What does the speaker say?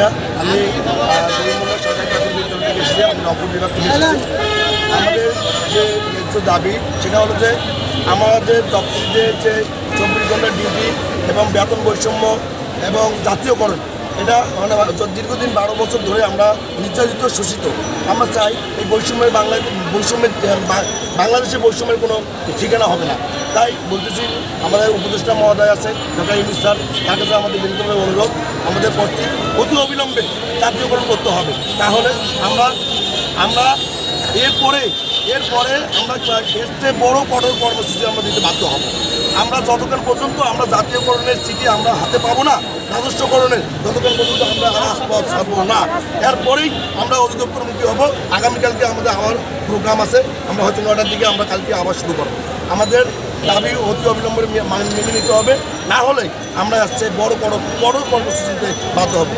মিয়া আমি বিভাগ থেকে আমাদের যে দাবি, সেটা হলো যে আমাদের দপ্তরদের যে চব্বিশ ঘণ্টা ডিউটি এবং বেতন বৈষম্য এবং জাতীয়করণ এটা মানে দীর্ঘদিন বারো বছর ধরে আমরা নির্যাতিত, শোষিত। আমরা চাই এই বৈষম্যের বাংলা বৈষম্যের বাংলাদেশে বৈষম্যের কোনো ঠিকানা হবে না। তাই বলতেছি, আমাদের উপদেষ্টা মহোদয় আছে ডক্টর ইউনুস স্যার, তার কাছে আমাদের বিনীতভাবে অনুরোধ, আমাদের পথটি অতি অবিলম্বে কার্যকরণ করতে হবে। তাহলে আমরা আমরা এরপরে এরপরে আমরা এর চেয়ে বড় কঠোর কর্মসূচি আমরা দিতে বাধ্য হব। আমরা যতক্ষণ পর্যন্ত আমরা জাতীয়করণের চিঠি আমরা হাতে পাবো না, রাজস্বকরণের যতক্ষণ পর্যন্ত আমরা রাজপথ ছাড়বো না। এরপরেই আমরা অধিদপ্তরমুখী হব। আগামীকালকে আমাদের আমার প্রোগ্রাম আছে। আমরা হয়তো নয়টার দিকে আমরা কালকে আবার শুরু করব। আমাদের দাবি অতি অবিলম্বে মানে মেনে নিতে হবে। না হলে আমরা আসছে বড় বড় বড় কর্মসূচিতে বাধ্য হব।